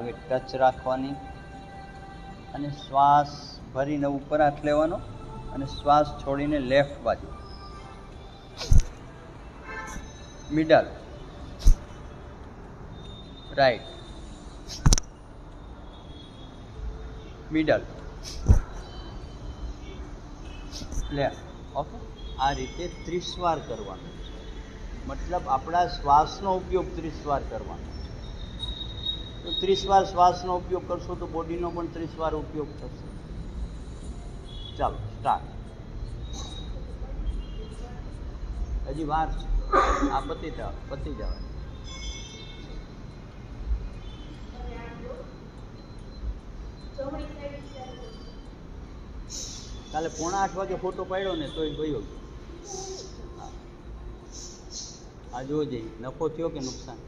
Touch રાખવાની અને શ્વાસ ભરીને ઉપર હાથ લેવાનો અને શ્વાસ છોડીને લેફ્ટ બાજુ. Middle right middle left okay આ રીતે ત્રીસ વાર કરવાનું. મતલબ આપણા શ્વાસનો ઉપયોગ ત્રીસ વાર કરવાનો. ત્રીસ વાર શ્વાસનો ઉપયોગ કરશો તો બોડીનો પણ ત્રીસ વાર ઉપયોગ થશે. ચાલો સ્ટાર્ટ હજી વાર છે. આ પતી જવા પતી જવા. કાલે પોણા આઠ વાગે ફોટો પાડ્યો ને તોય ગયો. આ જોજે નફો થયો કે નુકસાન?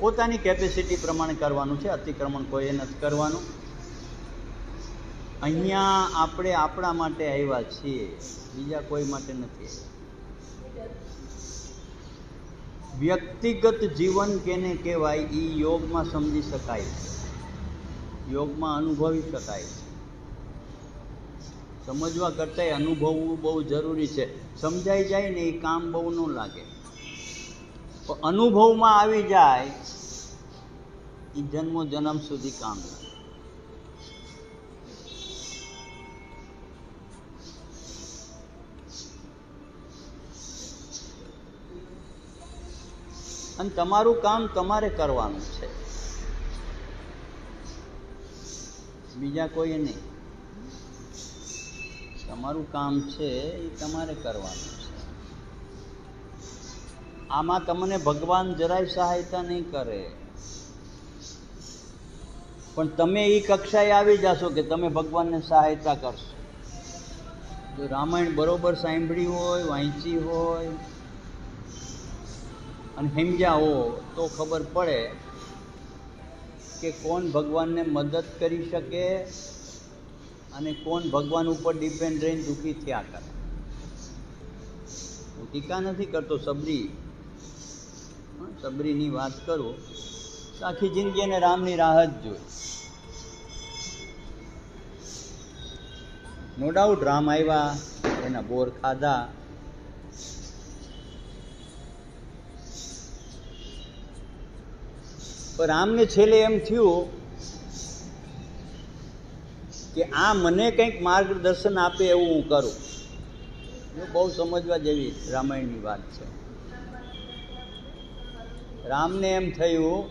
પોતાની કેપેસિટી પ્રમાણે કરવાનું છે, અતિક્રમણ કોઈએ નથી કરવાનું. અહીંયા આપણે આપણા માટે આવ્યા છીએ, બીજા કોઈ માટે નથી. વ્યક્તિગત જીવન કેને કહેવાય એ યોગમાં સમજી શકાય. યોગમાં અનુભવી શકાય. સમજવા કરતાંય અનુભવવું બહુ જરૂરી છે. સમજાઈ જાય ને એ કામ બહુ ન લાગે. પણ અનુભવમાં આવી જાય એ જન્મો જન્મ સુધી કામ લાગે. અને તમારું કામ તમારે કરવાનું છે. બીજા કોઈ નહીં. તમારું કામ છે એ તમારે કરવાનું છે. આમાં તમને ભગવાન જરાય સહાયતા નહીં કરે. પણ તમે એ કક્ષાએ આવી જશો કે તમે ભગવાનને સહાયતા કરશો. જો રામાયણ બરોબર સાંભળી હોય વાંચી હોય, અને સમજ્યા હો તો ખબર પડે કે કોણ ભગવાનને મદદ કરી શકે અને કોણ ભગવાન ઉપર ડિપેન્ડ રહીને દુઃખી થયા કરે? હું ટીકા નથી કરતો સબરી. સબરીની વાત કરું આખી જિંદગી એને રામની રાહ જ જોઈ. નો ડાઉટ રામ આવ્યા, એના બોર ખાધા. પણ રામને છેલ્લે એમ થયું કે આ મને કંઈક માર્ગદર્શન આપે એવું હું કરું. બહુ સમજવા જેવી રામાયણની વાત છે. રામને એમ થયું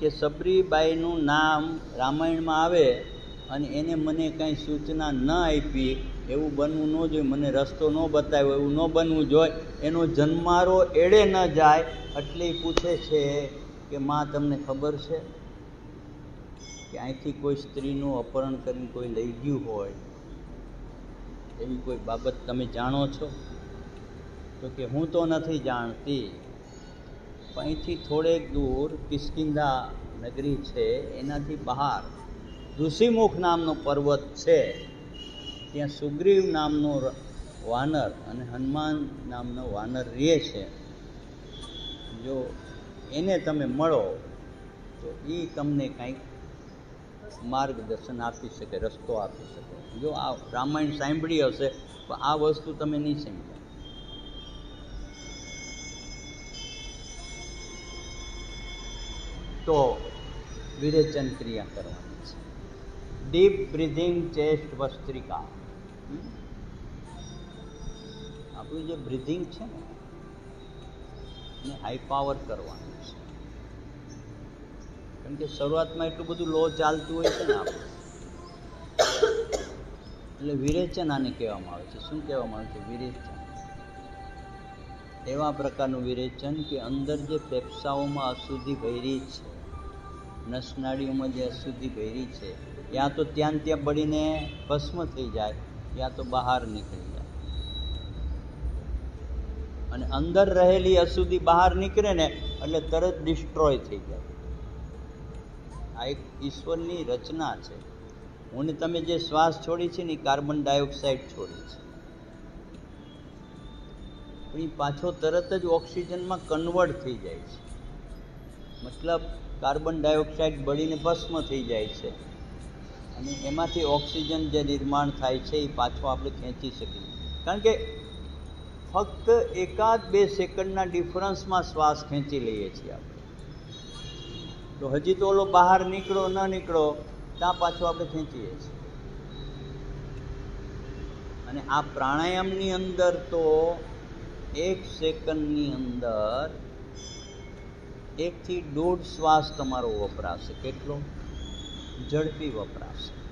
કે સબરીબાઈનું નામ રામાયણમાં આવે અને એને મને કાંઈ સૂચના ન આપી, એવું બનવું ન જોઈએ, મને રસ્તો ન બતાવ્યો, એવું ન બનવું જોઈએ. એનો જન્મારો એડે ન જાય, એટલે પૂછે છે કે માં, તમને ખબર છે? કે અહીંથી કોઈ સ્ત્રીનું અપહરણ કરીને કોઈ લઈ ગયું હોય, એવી કોઈ બાબત તમે જાણો છો? તો કે હું તો નથી જાણતી, પણ અહીંથી થોડેક દૂર કિસ્કિંદા નગરી છે, એનાથી બહાર ઋષિમુખ નામનો પર્વત છે. ત્યાં સુગ્રીવ નામનો વાનર અને હનુમાન નામનો વાનર રહે છે. જો એને તમે મળો, તો એ તમને કંઈક માર્ગદર્શન આપી શકે, રસ્તો આપી શકે. જો આ રામાયણ સાંભળી હશે, તો આ વસ્તુ તમે નહીં સમજો તો વિરેચન ક્રિયા કરવાની છે. ડીપ બ્રિધિંગ ચેસ્ટ વસ્ત્રિકા? આપણું જે બ્રિધિંગ છે ને, એને હાઈ પાવર કરવાનું છે. કારણ કે શરૂઆતમાં એટલું બધું લો ચાલતું હોય છે ને આપણે. એટલે વિરેચન આને કહેવામાં આવે છે. શું કહેવામાં આવે છે? વિરેચન. એવા પ્રકારનું વિરેચન કે અંદર જે ફેફસાઓમાં અશુદ્ધિ ભરી છે, નસનાળીઓમાં જે અશુદ્ધિ ભરી છે, યા તો ત્યાં ત્યાં બળીને ભસ્મ થઈ જાય, યા તો બહાર નીકળી જાય. અને અંદર રહેલી અશુદ્ધિ બહાર નીકળે ને, એટલે તરત ડિસ્ટ્રોય થઈ જાય. આ એક ઈશ્વરની રચના છે. હું તમે જે શ્વાસ છોડી છે ને કાર્બન ડાયોક્સાઇડ છોડી છે. પણ એ પાછો તરત જ ઓક્સિજનમાં કન્વર્ટ થઈ જાય છે. મતલબ કાર્બન ડાયોક્સાઇડ બળીને ભસ્મ થઈ જાય છે. અને એમાંથી ઓક્સિજન જે નિર્માણ થાય છે એ પાછો આપણે ખેંચી શકીએ. કારણ કે ફક્ત એકાદ બે સેકન્ડના ડિફરન્સમાં શ્વાસ ખેંચી લઈએ છીએ આપણે. તો હજી તો ઓલો બહાર નીકળો, ન નીકળો, ત્યાં પાછો આપણે ખેંચીએ છીએ. અને આ પ્રાણાયામની અંદર તો એક સેકન્ડની અંદર એકથી દોઢ શ્વાસ તમારો વપરાશે. કેટલો? ઝડપી વપરાશે.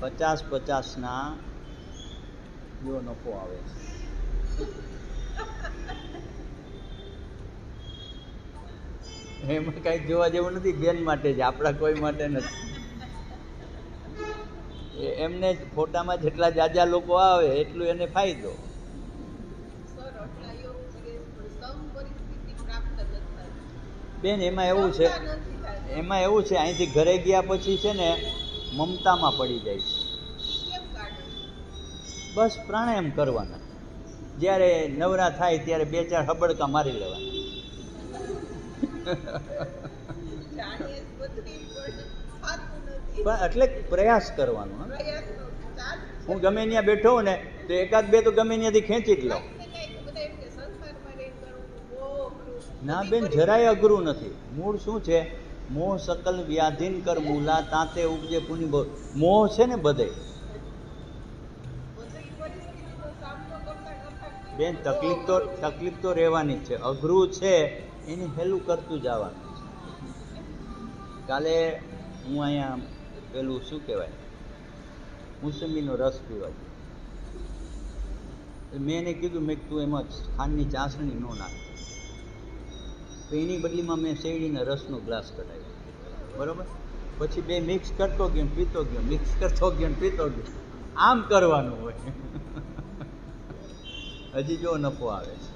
પચાસ પચાસના જો નફો આવે છે. એમાં કાંઈ જોવા જેવું નથી, બેન માટે જ આપણા કોઈ માટે નથી એમને ફોટામાં જેટલા જાજા લોકો આવે, એટલું એને ફાયદો. બેન, એમાં એવું છે. એમાં એવું છે, અહીંથી ઘરે ગયા પછી છે ને, મમતામાં પડી જાય છે બસ પ્રાણાયામ કરવાના જ્યારે નવરા થાય, ત્યારે બે ચાર હબડકા મારી લેવાના પણ એટલે પ્રયાસ કરવાનો, હં. ગમે ત્યાં બેઠો ને, તો એકાદ બે તો ગમે ત્યાંથી ખેંચી જ લઉં. ના બેન, જરાય અઘરું નથી મૂળ શું છે મોહ સકલ વ્યાધીન કર મૂલા, તાતે ઉપજે પુનિ મોહ છે ને બધે બધી પરિસ્થિતિનો સામનો કરતા કરતા બેન, તકલીફ તો તકલીફ તો રહેવાની છે. અઘરું છે, એને હેલું કરતું જવાનું છે. કાલે હું અહીંયા પેલું શું કહેવાય? મોસંબીનો રસ પીવા મેં એને કીધું, મેં તું એમાં ખાંડની ચાસણી ન નાખ. તો એની બદલીમાં મેં શેરડીના રસનો ગ્લાસ કઢાવ્યો. બરોબર? પછી બે મિક્સ કરતો ગયો પીતો ગયો, મિક્સ કરતો ગયો પીતો ગયો. આમ કરવાનું હોય. હજી જો નફો આવે છે.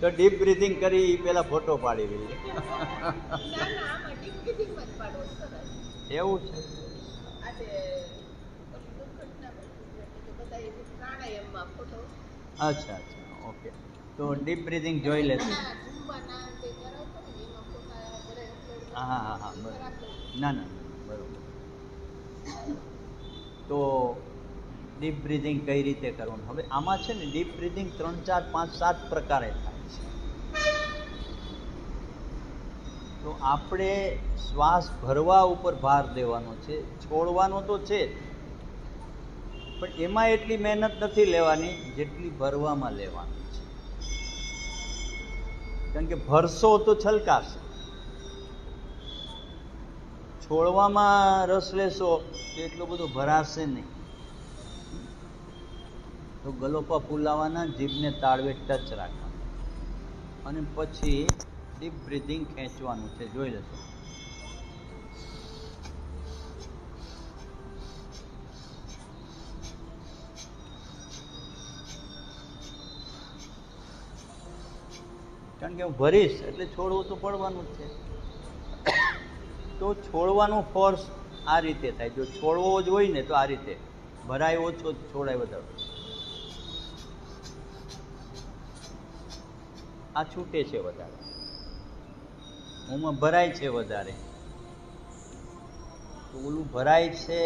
તો ડીપ બ્રીથિંગ કરી પેલા ફોટો પાડી સરસ એવું છે? અચ્છા અચ્છા, ઓકે. તો ડીપ બ્રીથિંગ જોઈ લેશું. હા હા હા, બરાબર. ના ના, બરોબર. તો ડીપ બ્રિધિંગ કઈ રીતે કરવાનું? હવે આમાં છે ને ડીપ બ્રિધિંગ ત્રણ, ચાર, પાંચ, સાત પ્રકારે થાય છે. તો આપણે શ્વાસ ભરવા ઉપર ભાર દેવાનો છે, છોડવાનો તો છે. પણ એમાં એટલી મહેનત નથી લેવાની જેટલી ભરવામાં લેવાની છે. કારણ કે ભરશો તો છલકાશે. છોડવામાં રસ લેશો તો એટલું બધું ભરાશે નહીં. તો ગલોપા ફૂલાવાના જીભને તાળવે ટચ રાખવાનું અને પછી ડીપ બ્રિધિંગ ખેંચવાનું છે, જોઈ લેશો કારણ કે હું ભરીશ એટલે છોડવું તો પડવાનું જ છે. તો છોડવાનો ફોર્સ આ રીતે થાય. જો છોડવો જ હોય ને તો આ રીતે. ભરાય ઓછો છોડાય વધારો. આ છૂટે છે વધારે. ઓમાં ભરાય છે વધારે. તો ઓલું ભરાય છે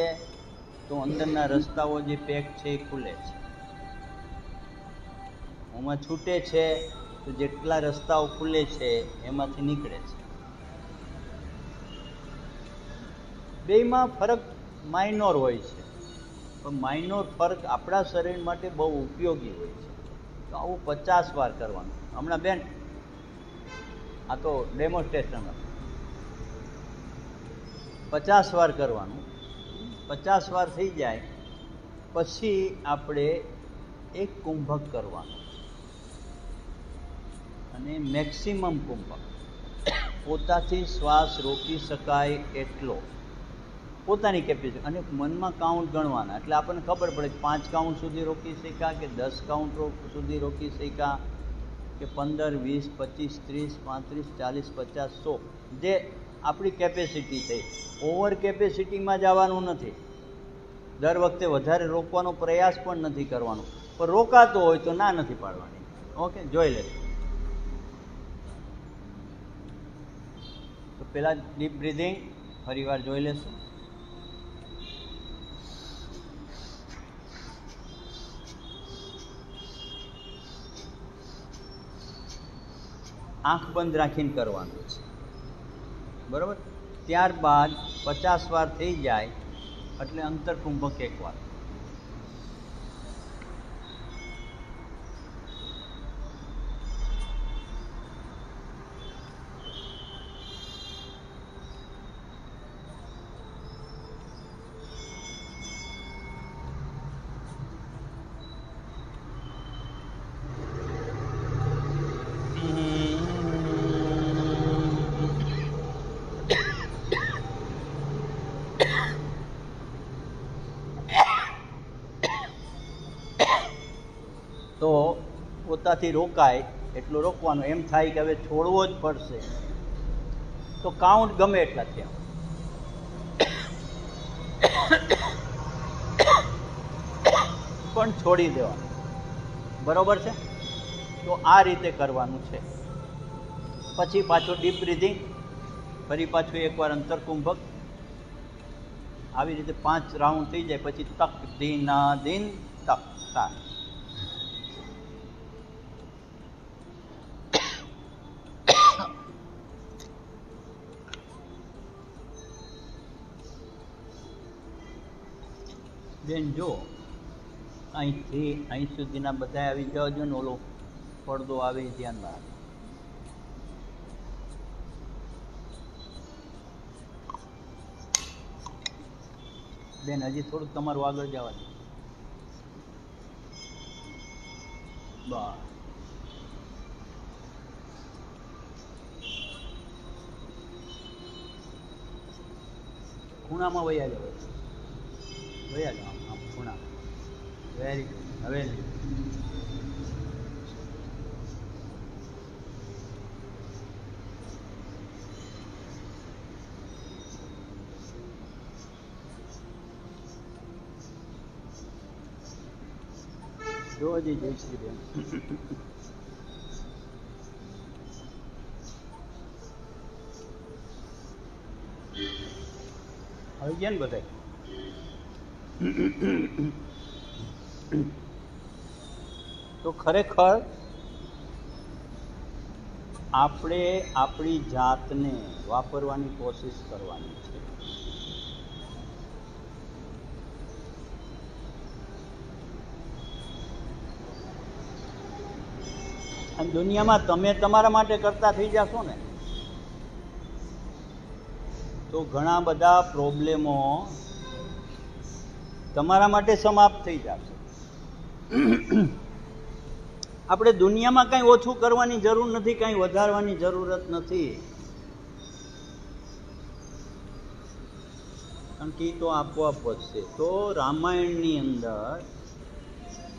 તો અંદરના રસ્તાઓ જે પેક છે એ ખુલે છે. ઓમાં છૂટે છે તો જેટલા રસ્તાઓ ખુલે છે એમાંથી નીકળે છે. બેમાં ફરક માઇનોર હોય છે. પણ માઇનોર ફરક આપણા શરીર માટે બહુ ઉપયોગી હોય છે. તો આવું પચાસ વાર કરવાનું. હમણાં બેન, આ તો ડેમોન્સ્ટ્રેશન પચાસ વાર કરવાનું. પચાસ વાર થઈ જાય, પછી આપણે એક કુંભક કરવાનું. અને મેક્સિમમ કુંભક. પોતાથી શ્વાસ રોકી શકાય એટલો. પોતાની કેપેસિટી અને મનમાં કાઉન્ટ ગણવાના. એટલે આપણને ખબર પડે કે પાંચ કાઉન્ટ સુધી રોકી શક્યા કે દસ કાઉન્ટ સુધી રોકી શક્યા. કે પંદર, વીસ, પચીસ, ત્રીસ, પાંત્રીસ, ચાલીસ, પચાસ, સો. જે આપણી કેપેસિટી થઈ ઓવર કેપેસિટીમાં જવાનું નથી. દર વખતે વધારે રોકવાનો પ્રયાસ પણ નથી કરવાનો. પણ રોકાતો હોય તો ના નથી પાડવાની. ઓકે જોઈ લે તો પહેલાં ડીપ બ્રિધિંગ ફરીવાર જોઈ લેશું. આંખ બંધ રાખીને કરવાનું છે. બરાબર? ત્યારબાદ પચાસ વાર થઈ જાય એટલે અંતરકુંભક એક વાર તો પોતાથી રોકાય, એટલું રોકવાનું. એમ થાય કે હવે છોડવો જ પડશે. તો કાઉન્ટ ગમે એટલા થયા. પણ છોડી દેવાનું. બરોબર છે? તો આ રીતે કરવાનું છે. પછી પાછું ડીપ બ્રિધિંગ ફરી પાછું એકવાર અંતરકુંભક. આવી રીતે પાંચ રાઉન્ડ થઈ જાય, પછી તક, દિના, દિન, તક તાક બેન, જો અહીંથી અહીં સુધીના બધા આવી જાવજો ને ઓલો પડદો આવે ધ્યાનમાં રાખજો. બેન, હજી થોડુંક તમારું આગળ જવા દે. ખૂણામાં વયા જાવ વયા ખૂણા વેરી ગુડ હવે જો હજી જય શ્રી બેન આવી ગયા ને બધા તો ખરેખર આપણે આપણી જાતને વાપરવાની કોશિશ કરવાની છે. અને દુનિયામાં તમે તમારા માટે કરતા થઈ જશો ને, તો ઘણા બધા પ્રોબ્લેમો તમારા માટે સમાપ્ત થઈ જશે. આપણે દુનિયામાં કંઈ ઓછું કરવાની જરૂર નથી, કંઈ વધારવાની જરૂરત નથી. કારણ કે એ તો આપોઆપ વધશે. તો રામાયણની અંદર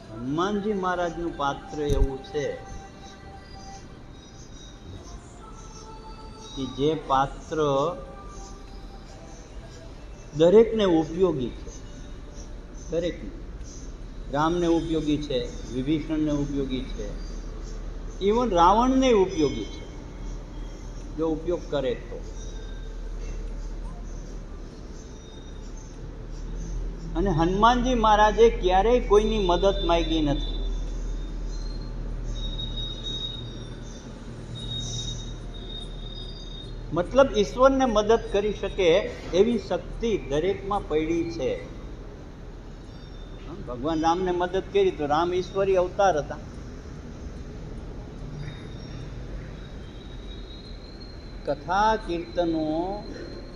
હનુમાનજી મહારાજનું પાત્ર એવું છે કે જે પાત્ર દરેકને ઉપયોગી છે. દરેકને. રામને ઉપયોગી છે, વિભીષણને ઉપયોગી છે ઇવન રાવણને ઉપયોગી છે. જો ઉપયોગ કરે તો. અને હનુમાનજી મહારાજે ક્યારેય કોઈની મદદ માંગી નથી. મતલબ ઈશ્વરને મદદ કરી શકે એવી શક્તિ દરેકમાં પડી છે. ભગવાન રામને મદદ કરી તો રામ ઈશ્વરી અવતાર હતા. કથા કીર્તનો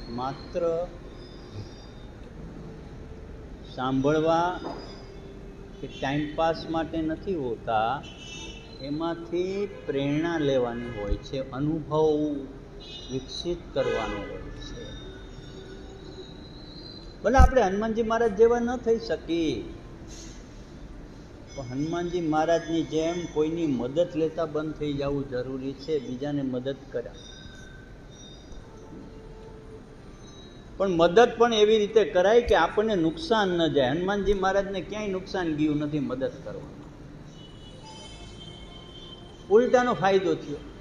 માત્ર સાંભળવા કે ટાઈમપાસ માટે નથી હોતા, એમાંથી પ્રેરણા લેવાની હોય છે, અનુભવ વિકસિત કરવાનો હોય છે. ભલે આપણે હનુમાનજી મહારાજ જેવા ન થઈ શકી પણ હનુમાનજી મહારાજની જેમ કોઈની મદદ લેતા બંધ થઈ જવું જરૂરી છે, બીજાને મદદ કરા પણ મદદ પણ એવી રીતે કરાય કે આપણને નુકસાન ન જાય. હનુમાનજી મહારાજને ક્યાંય નુકસાન ગયું નથી મદદ કરવાનું ઉલટાનો ફાયદો થયો.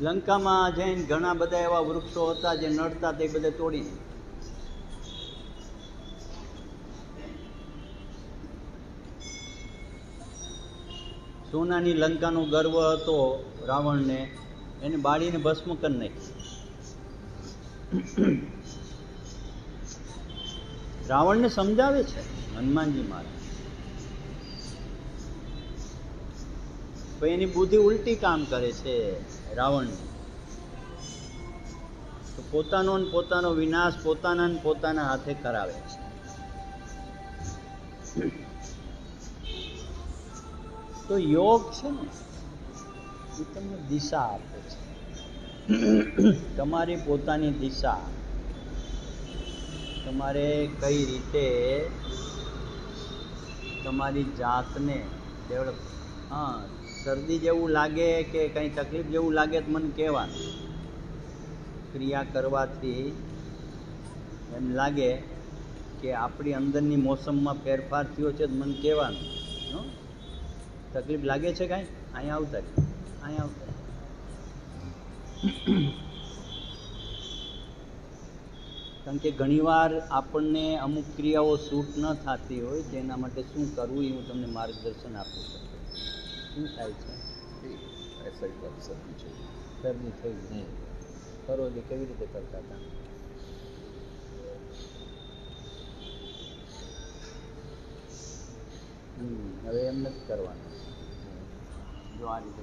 લંકામાં જઈને ઘણા બધા એવા વૃક્ષો હતા જે નડતા તે બધે તોડી સોનાની લંકાનો ગર્વ હતો રાવણને. એને બાળીને ભસ્મ કરી નાખી રાવણને સમજાવે છે હનુમાનજી મહારાજ. તો એની બુદ્ધિ ઉલટી કામ કરે છે રાવણની. તો પોતાનો પોતાનો વિનાશ પોતાના પોતાના હાથે કરાવે છે. તો યોગ છે ને, એ તમને દિશા આપે છે. તમારી પોતાની દિશા, તમારે કઈ રીતે તમારી જાતને ડેવલપ હા શરદી જેવું લાગે કે કંઈ તકલીફ જેવું લાગે તો મને કહેવાનું. ક્રિયા કરવાથી એમ લાગે કે આપણી અંદરની મોસમમાં ફેરફાર થયો છે તો મને કહેવાનું? તકલીફ લાગે છે કાંઈ? અહીંયા આવતા અહીંયા આવતા કારણ કે ઘણીવાર આપણને અમુક ક્રિયાઓ સૂટ ન થતી હોય, તેના માટે શું કરવું એ હું તમને માર્ગદર્શન આપી શકું શું થાય છે એ થઈ નહીં ફરોજ કેવી રીતે કરતા હતા હવે એમ નથી કરવાનું. જો આ રીતે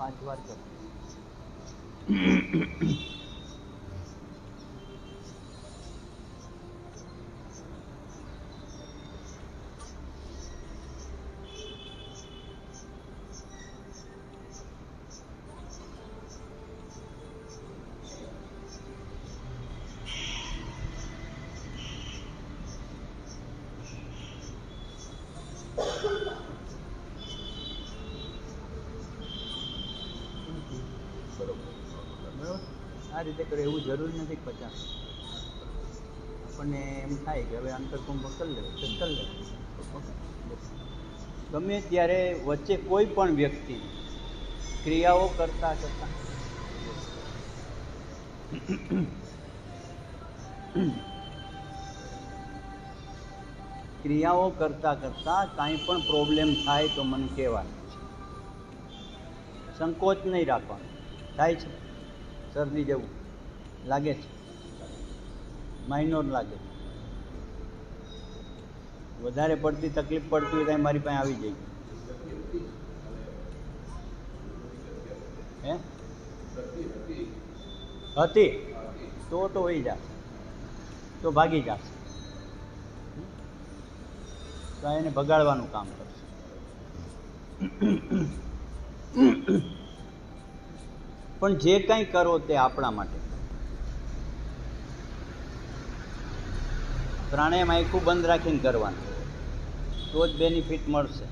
પાંચ વાર કરો. આ રીતે કરે એવું જરૂરી નથી પચાસ. આપણને એમ થાય કે હવે અંતરકુંભ કરી લે, તો કરી લે. ગમે ત્યારે વચ્ચે કોઈ પણ વ્યક્તિ ક્રિયાઓ કરતા કરતા ક્રિયાઓ કરતા કરતા કાંઈ પણ પ્રોબ્લેમ થાય તો મને કહેવાનું સંકોચ નહીં રાખવાનો. થાય છે. શરદી જેવું. લાગે છે. માઇનોર લાગે. વધારે પડતી તકલીફ પડતી હોય ત્યાં મારી પાસે આવી જાય. હે? હતી. તો તો વહી જા. તો ભાગી જશે તો એને ભગાડવાનું કામ કરશે. પણ જે કંઈ કરો તે આપણા માટે. પ્રાણાયામ આખું બંધ રાખીને કરવાનું. તો જ બેનિફિટ મળશે.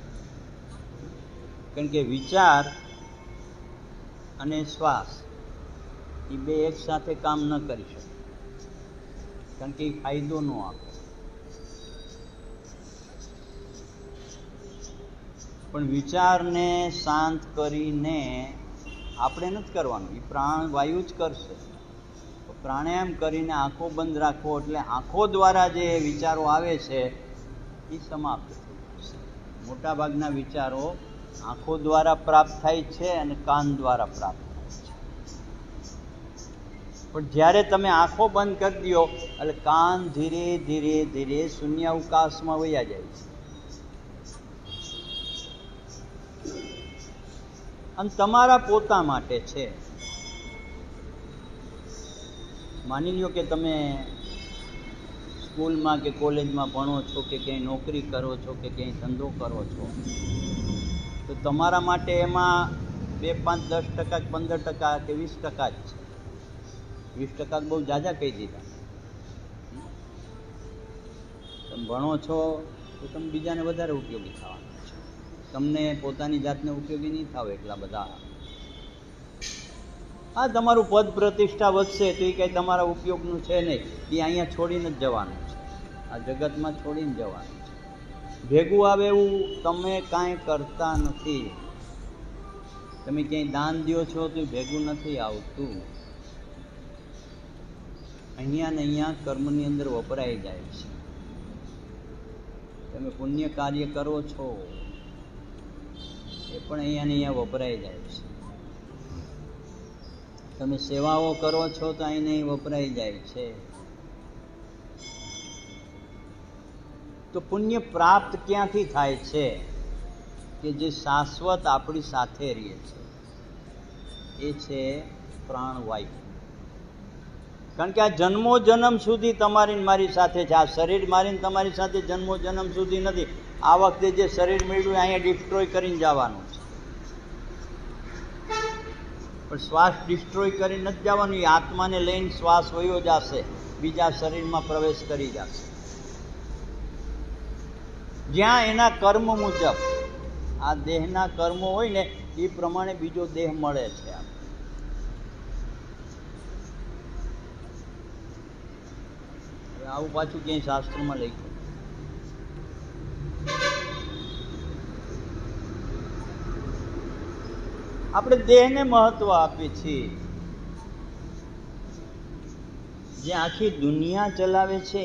કારણ કે વિચાર અને શ્વાસ એ બે એક સાથે કામ ન કરી શકે. કારણ કે એ ફાયદો ન આપે. પણ વિચારને શાંત કરીને આપણે નથી કરવાનું. એ પ્રાણ વાયુ જ કરશે. તો પ્રાણાયામ કરીને આંખો બંધ રાખો એટલે આંખો દ્વારા જે વિચારો આવે છે એ સમાપ્ત થઈ જશે મોટાભાગના વિચારો આંખો દ્વારા પ્રાપ્ત થાય છે અને કાન દ્વારા પ્રાપ્ત થાય છે. પણ જ્યારે તમે આંખો બંધ કરી દો, એટલે કાન ધીરે ધીરે ધીરે શૂન્ય અવકાશમાં વયા જાય છે. અને તમારા પોતા માટે છે. માની લ્યો કે તમે સ્કૂલમાં કે કોલેજમાં ભણો છો કે ક્યાંય નોકરી કરો છો કે ક્યાંય ધંધો કરો છો, તો તમારા માટે એમાં બે પાંચ દસ ટકા પંદર ટકા કે વીસ ટકા જ છે. વીસ ટકા બહુ જાજા કહી દીધા. તમે ભણો છો તો તમે બીજાને વધારે ઉપયોગી થવાના. તમને પોતાની જાતને ઉપયોગી નહીં થાવ એટલા બધા. હા, તમારું પદ પ્રતિષ્ઠા વધશે તો એ કંઈ તમારા ઉપયોગનું છે નહીં. એ અહીંયા છોડીને જ જવાનું છે. આ જગતમાં છોડીને જવાનું છે. ભેગું આવે એવું તમે કાંઈ કરતા નથી. તમે ક્યાંય દાન દો છો તો ભેગું નથી આવતું. અહીંયા ને અહીંયા કર્મની અંદર વપરાઈ જાય છે. તમે પુણ્ય કાર્ય કરો છો. એ પણ અહીંયા અહીંયા વપરાઈ જાય છે. તમે સેવાઓ કરો છો તો અહીં નહીં વપરાઈ જાય છે. તો પુણ્ય પ્રાપ્ત ક્યાંથી થાય છે? કે જે શાશ્વત આપણી સાથે રહે છે. એ છે પ્રાણવાયુ. કારણ કે આ જન્મો જન્મ સુધી તમારી મારી સાથે છે. આ શરીર મારીને તમારી સાથે જન્મો જન્મ સુધી નથી. આ વખતે જે શરીર મેળવ્યું અહીંયા ડિસ્ટ્રોય કરીને જવાનું છે. પણ શ્વાસ ડિસ્ટ્રોય કરી નથી જવાનું, એ આત્માને લઈને શ્વાસ વયો જશે, બીજા શરીરમાં પ્રવેશ કરી જશે. જ્યાં એના કર્મ મુજબ, આ દેહના કર્મો હોય ને, એ પ્રમાણે બીજો દેહ મળે છે. આવું પાછું ક્યાંય શાસ્ત્રમાં લખ્યું આપણે દેહને મહત્વ આપીએ છીએ. જે આખી દુનિયા ચલાવે છે